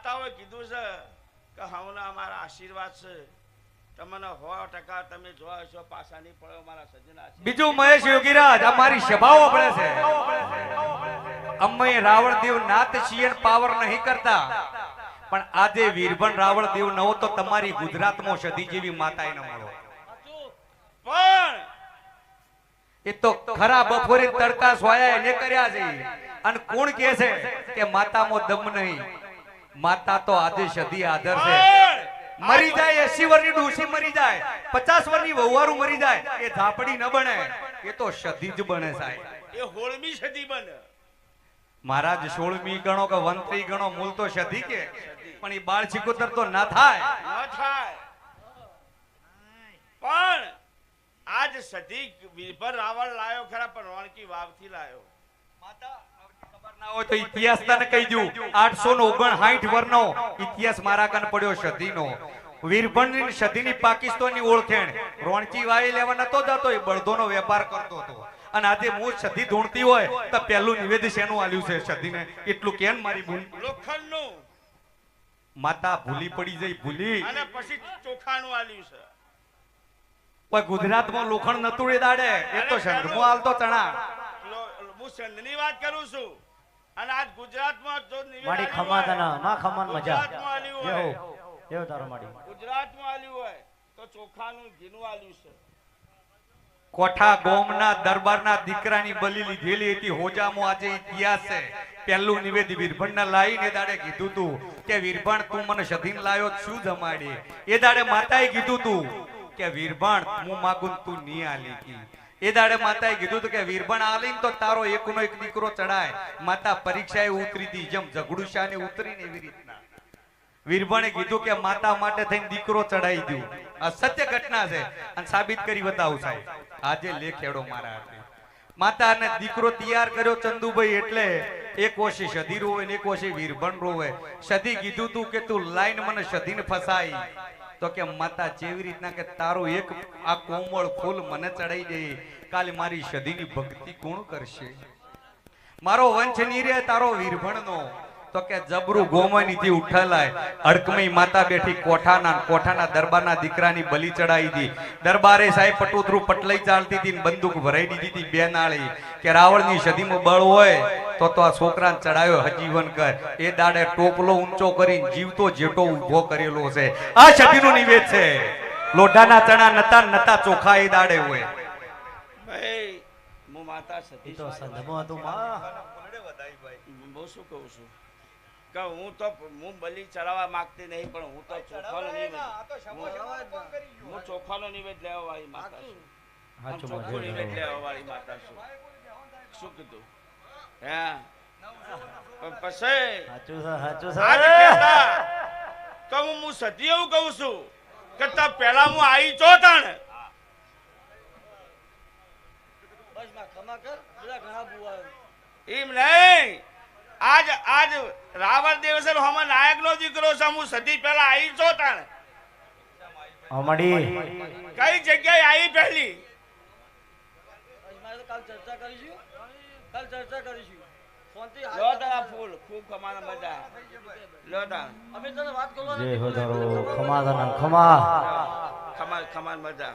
માતાઓએ કીધું છે કે હમણાં અમારા આશીર્વાદ છે. તમને સો ટકા તમે જોવા છો પાછા નહીં પડે અમારા સજ્જના બીજું મહેશ યોગીરાજ અમારી સભાઓ પડે છે. અમે રાવણદેવ નાથ છીએ પાવર નહીં કરતા. પણ આજે વીરભણ રાવણદેવ ન હો તો તમારી ગુજરાતમાં સદી જેવી માતા ન મળો પણ એ તો ખરા બપોરે તડકા સોયા એને કર્યા છે. અને કોણ કે છે કે માતામાં દમ નહીં? માતા તો આજે સદી આદર છે. મરી જાય એસી વર્ષની ડોસી મરી જાય પચાસ વર્ષની વહુવારું મરી જાય એ ધાપડી ન બને એ તો સદી જ બને સાહેબ. એ હોળમી સદી બને. મહારાજ સોળમી ગણો કે વંત્રી ગણો મૂલ તો સદી કે પણ એ બાળ સિકોતર તો ના થાય. ન થાય. પણ આજ સદી વિભર રાવણ લાયો ખરા પણ રોણકી વાવથી લાયો. ના હોય તો ઇતિહાસ તને કહી દઉં. આઠસો નો ઓગણસાઠ વર્ષનો ઇતિહાસ મારા કાન પડ્યો સદીનો વીરભણની સદીની પાકિસ્તાનની ઓળખેણ. રોણચી વાવી લેવા નતો જતો એ બળદોનો વેપાર કરતો હતો. અને આજે હું સદી ધૂણતી હોય તો પહેલું નિવેદ શેનું આલ્યું છે સદીને એટલું કેમ મારી ભૂલ લોખંડનું. માતા ભૂલી પડી જઈ ભૂલી. અને પછી ચોખાનું આલ્યું છે. કોઈ ગુજરાતમાં લોખંડ નતું એ દાડે એ તો સંઘમાં હાલતો લો- હું સંઘની વાત કરું છું. અને આજ ગુજરાતમાં જો માડી આલ્યું ખમા હોય, માં ખમાન મજા ગુજરાતમાં આલ્યું હોય તારો માડી. ગુજરાતમાં આલ્યું હોય તો ચોખાનું ઘીનું આલ્યું છે. કોઠા ગોમના દરબારના દીકરાની બલી લીધેલી હતી. હોજામાં આજે ઇતિહાસ છે. પહેલું નિવેદ વીરભણને લાવીને દાડે કીધું તું કે વીરભણ તું મને સધીન લાયો શું જમાડી એ દાડે માતાએ કીધું તું કે વીરભણ હું માગું તું નહીં આલી એ દાડે માતાએ કીધું કે વીરબણ આલીને તો તારો એકનો એક દીકરો ચડાય. માતા પરીક્ષાએ ઉતરી હતી જેમ ઝઘડુશાને ઉતરીને એવી રીતના. વીરબણે કીધું કે માતા માટે થઈને દીકરો ચડાઈ દઉં આ સત્ય ઘટના છે. અને સાબિત કરી બતાવું સાહેબ. આજે લેખેડો મારા હાથે. માતા અને દીકરો તૈયાર કર્યો ચંદુભાઈ એટલે એક ઓશી સધી રોવે એક વર્ષે વીરભણ રોવે સધી કીધું તું કે તું લાઈન મને સધીને ફસાઈ. તો કે માતા જેવી રીતના કે તારો એક આ કોમળ ફૂલ મને ચડાઈ દે. કાલે મારી સધીની ભક્તિ કોણ કરશે? મારો વંશની તારો તારો વીરભણનો. તો કે જબરું ગોમની થી ઉઠલાય. અડકમઈ માતા બેઠી કોઠાના કોઠાના દરબારના દીકરાની બલી ચડાઈ દી. દરબારે સાહેબ પટોતરું પટલાઈ ચાલતી હતી બંદૂક ભરાઈ દીધી હતી બે નાળી કે રાવણની સદીમાં બળ હોય તો તો આ છોકરાને ચડાયો હજીવન કર એ દાડે ટોપલો ઊંચો કરીને જીવતો જેટો ઊભો કરેલો છે. આ સદીનું નિવેદ છે. લોઢાના ચણા નતા નતા ચોખા એ દાડે હોય. ભાઈ હું માતા સતી તો સંધમો હતો માં. બહુ શું કહું છું? કે હું તો હું બલી ચડાવવા માંગતી નહીં પણ હું તો ચોખાનો નિવેદ હું- હું ચોખાનો નિવેદ લેવા વાળી માતા છું. ચોખ્ખું નિવેદ લેવા વાળી માતા છું. શું કીધું? હે? પછી? હાચું છે હાચું આજ છે કહેતા તો હું હું સતી એવું કહું છું કે તા પેલા હું આવી ચો તાણ. એમ નહીં. આજ આજ રાવણ દેવસર હમણાં નાયક નો દીકરો છે હું સદી પહેલા આવી છો તાણે અમાડી કઈ જગ્યાએ આવી પહેલી? કાલ ચર્ચા કરીશું. કાલ ચર્ચા કરીશું. લો તારા ફૂલ ખૂબ કમાના મજા લો તાર. અમે તને વાત કરવા જે હો તારો. ખમા ખમા. મજા ખમાન મજા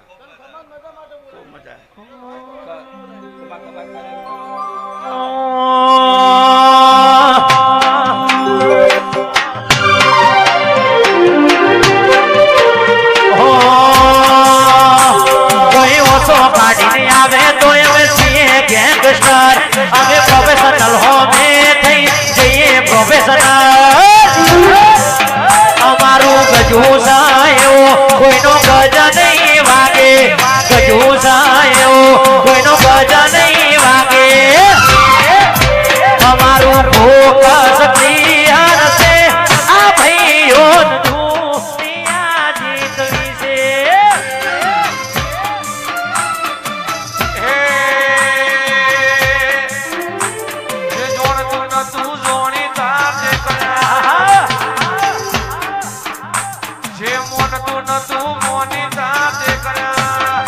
છીએ ગેંગસ્ટર મોટતું નતું મોની સાથે કર્યા.